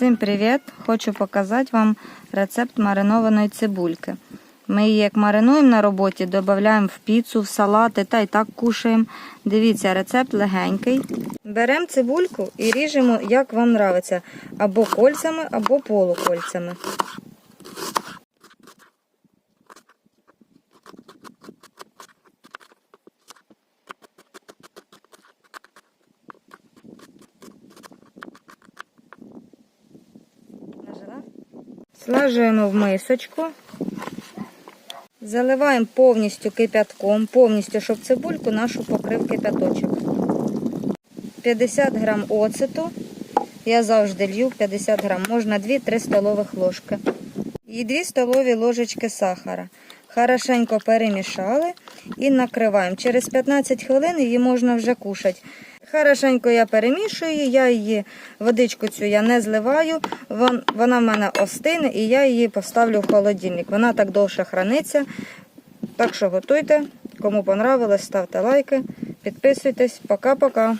Всім привіт! Хочу показати вам рецепт маринованої цибульки. Ми її як маринуємо на роботі, додаємо в піцу, в салати та й так кушаємо. Дивіться, рецепт легенький. Беремо цибульку і ріжемо, як вам подобається, або кольцями, або полукольцями. Слажуємо в мисочку. Заливаємо повністю кипятком, повністю, щоб цибульку нашу покрив кипяточок. 50 грам оцету. Я завжди лью 50 грам, можна 2-3 столових ложки. І 2 столові ложечки сахара. Хорошенько перемішали і накриваємо. Через 15 хвилин її можна вже кушати. Хорошенько я перемішую, я її водичку цю я не зливаю, вона в мене остине і я її поставлю в холодильник. Вона так довше храниться. Так що готуйте. Кому понравилось, ставте лайки, підписуйтесь. Пока-пока.